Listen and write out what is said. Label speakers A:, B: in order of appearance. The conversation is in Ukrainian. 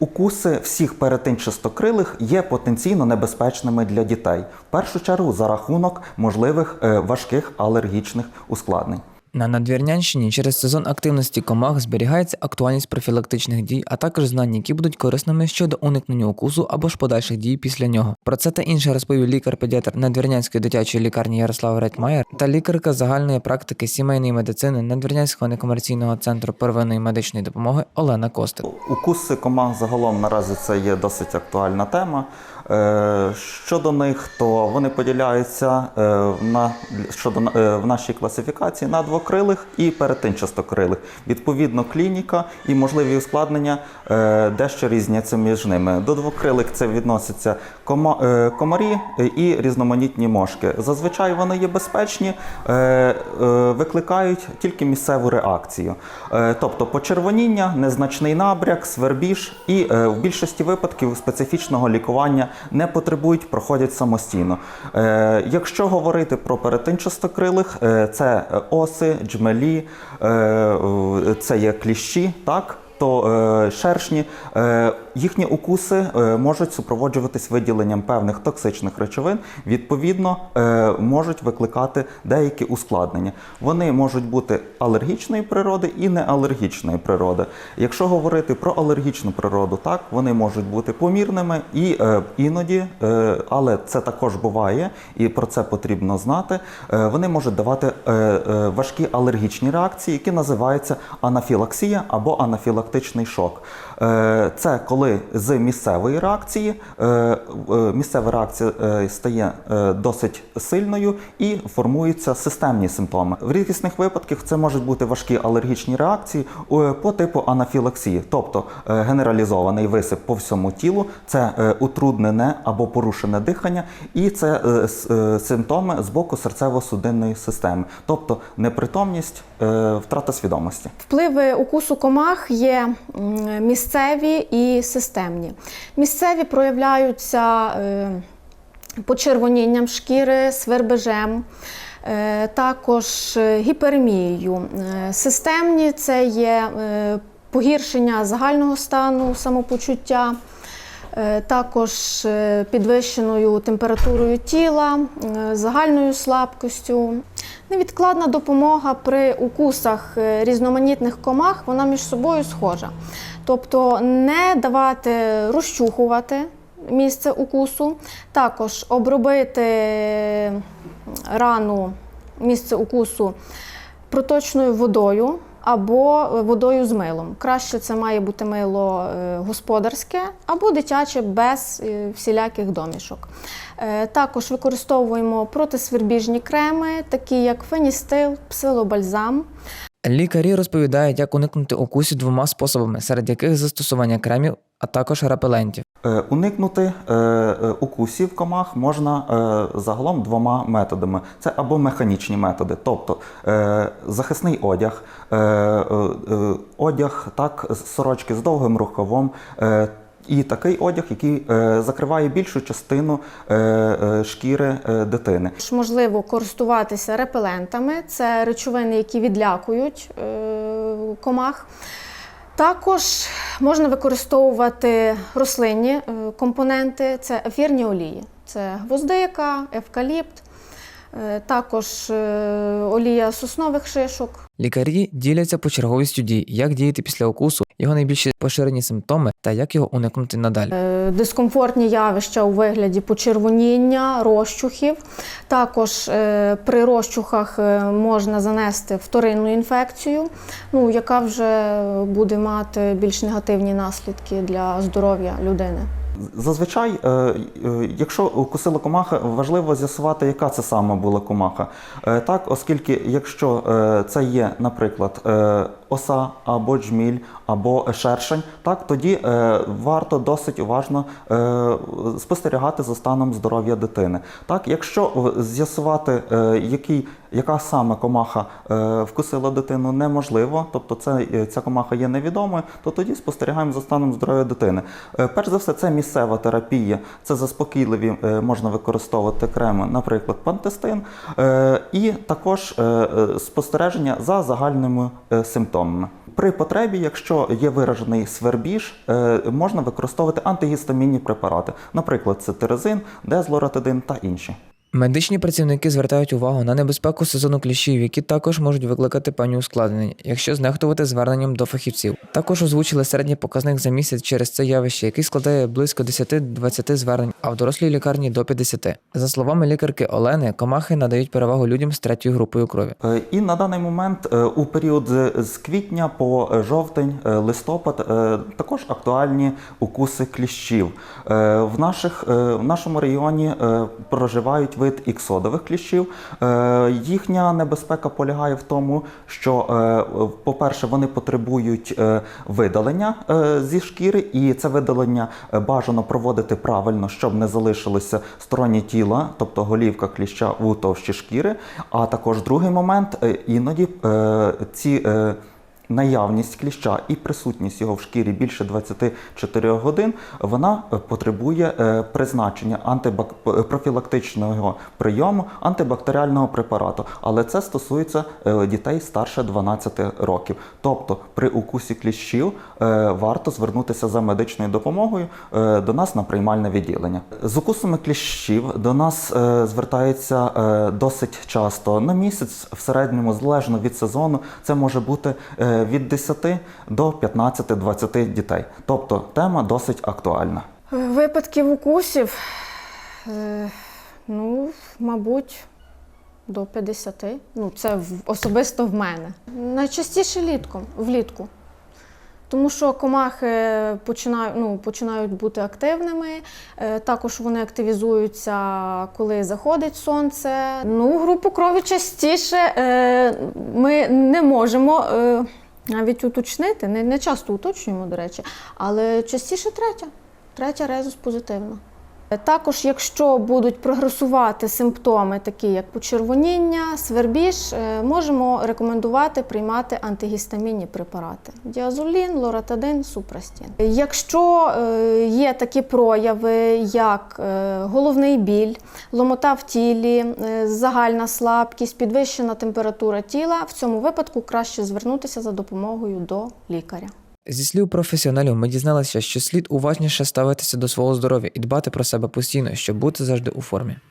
A: Укуси всіх перетинчастокрилих є потенційно небезпечними для дітей, в першу чергу за рахунок можливих е, важких алергічних ускладнень.
B: На Надвірнянщині через сезон активності комах зберігається актуальність профілактичних дій, а також знань, які будуть корисними щодо уникнення укусу або ж подальших дій після нього. Про це та інше розповів лікар-педіатр Надвірнянської дитячої лікарні Ярослав Ретмаєр та лікарка загальної практики сімейної медицини Надвірнянського некомерційного центру первинної медичної допомоги Олена Костик.
A: Укуси комах загалом наразі це є досить актуальна тема. Е, Щодо них, то вони поділяються е, на щодо е, в нашій класифікації на двокрилих і перетинчастокрилих. Відповідно, клініка і можливі ускладнення е, дещо різняться між ними. До двокрилих це відносяться е, комарі і різноманітні мошки. Зазвичай вони є безпечні, е, викликають тільки місцеву реакцію. Тобто почервоніння, незначний набряк, свербіж і в більшості випадків специфічного лікування не потребують, проходять самостійно. Якщо говорити про перетинчастокрилих, це е, оси, джмелі, е, це є кліщі, так? то е, шершні, е, їхні укуси е, можуть супроводжуватись виділенням певних токсичних речовин, відповідно, е, можуть викликати деякі ускладнення. Вони можуть бути алергічної природи і неалергічної природи. Якщо говорити про алергічну природу, так вони можуть бути помірними і е, іноді, але це також буває, і про це потрібно знати. Вони можуть давати важкі алергічні реакції, які називаються анафілаксія або анафілактичний шок. Це коли з місцевої реакції е, е, місцева реакція е, стає досить сильною і формуються системні симптоми. В рідкісних випадках це можуть бути важкі алергічні реакції по типу анафілаксії, тобто генералізований висип по всьому тілу, це утруднене або порушене дихання, і це симптоми з боку серцево-судинної системи, тобто непритомність, втрата свідомості.
C: Впливи укусу комах є місцеві і системні. Місцеві проявляються е, почервонінням шкіри, свербежем. е, Також е, гіперемією. Е, Системні це є погіршення загального стану самопочуття, також підвищеною температурою тіла, загальною слабкістю. Невідкладна допомога при укусах різноманітних комах, вона між собою схожа. Тобто не давати розчухувати місце укусу, також обробити рану місце укусу проточною водою або водою з милом. Краще це має бути мило е, господарське або дитяче без е, всіляких домішок. Е, Також використовуємо протисвербіжні креми, такі як феністил, псилобальзам.
B: Лікарі розповідають, як уникнути укусів двома способами, серед яких застосування кремів, а також репелентів.
A: Е, Уникнути е, е, укусів комах можна загалом двома методами. Це або механічні методи, тобто захисний одяг, одяг так, сорочки з довгим рукавом. І такий одяг, який е, закриває більшу частину е, е, шкіри е, дитини.
C: Ж Можливо користуватися репелентами, це речовини, які відлякують е, комах. Також можна використовувати рослинні е, компоненти, це ефірні олії, це гвоздика, евкаліпт, також олія соснових шишок.
B: Лікарі діляться по черговістю дій, як діяти після укусу, його найбільш поширені симптоми та як його уникнути надалі.
C: Е, Дискомфортні явища у вигляді почервоніння, розчухів. Також е, при розчухах е, можна занести вторинну інфекцію, ну, яка вже буде мати більш негативні наслідки для здоров'я людини.
A: Зазвичай, якщо укусила комаха, важливо з'ясувати, яка це саме була комаха. Так, оскільки якщо це є, наприклад, оса або джміль, або шершень, так тоді е, варто досить уважно е, спостерігати за станом здоров'я дитини. Так, якщо з'ясувати, е, який, яка саме комаха е, вкусила дитину, неможливо, тобто це, е, ця комаха є невідомою, то тоді спостерігаємо за станом здоров'я дитини. Е, Перш за все, це місцева терапія, це заспокійливі, е, можна використовувати креми, наприклад, пантестин, е, і також е, е, спостереження за загальними е, симптомами. Симптомами. При потребі, якщо є виражений свербіж, е, можна використовувати антигістамінні препарати, наприклад, цитирезин, дезлоратидин та інші.
B: Медичні працівники звертають увагу на небезпеку сезону кліщів, які також можуть викликати певні ускладнення, якщо знехтувати зверненням до фахівців. Також озвучили середній показник за місяць через це явище, який складає близько 10-20 звернень, а в дорослій лікарні до 50. За словами лікарки Олени, комахи надають перевагу людям з третьою групою крові.
A: Е, І на даний момент, е, у період з- квітня по е, жовтень, листопад, також актуальні укуси кліщів. В, наших, в нашому регіоні проживають вид іксодових кліщів. Е, Їхня небезпека полягає в тому, що, е, по-перше, вони потребують е, видалення зі шкіри, і це видалення бажано проводити правильно, щоб не залишилося сторонні тіла, тобто голівка кліща у товщі шкіри. А також другий момент іноді ці. Наявність кліща і присутність його в шкірі більше 24 годин, вона е, потребує е, призначення антибак... е, профілактичного прийому антибактеріального препарату. Але це стосується дітей старше 12 років. Тобто при укусі кліщів варто звернутися за медичною допомогою до нас на приймальне відділення. З укусами кліщів до нас звертаються е, досить часто на місяць, в середньому, залежно від сезону, це може бути від 10 до 15-20 дітей. Тобто тема досить актуальна.
C: Випадків укусів, е, ну, мабуть, до 50. Ну, це особисто в мене. Найчастіше літком, влітку. Тому що комахи починають, ну, починають бути активними. Е, Також вони активізуються, коли заходить сонце. Ну, групу крові частіше е, ми не можемо навіть уточнити. Не, не часто уточнюємо, до речі, але частіше третя. Третя резус позитивна. Також, якщо будуть прогресувати симптоми, такі як почервоніння, свербіж, е, можемо рекомендувати приймати антигістамінні препарати: діазолін, лоратадин, супрастін. Якщо е, є такі прояви, як е, головний біль, ломота в тілі, загальна слабкість, підвищена температура тіла, в цьому випадку краще звернутися за допомогою до лікаря.
B: Зі слів професіоналів, ми дізналися, що слід уважніше ставитися до свого здоров'я і дбати про себе постійно, щоб бути завжди у формі.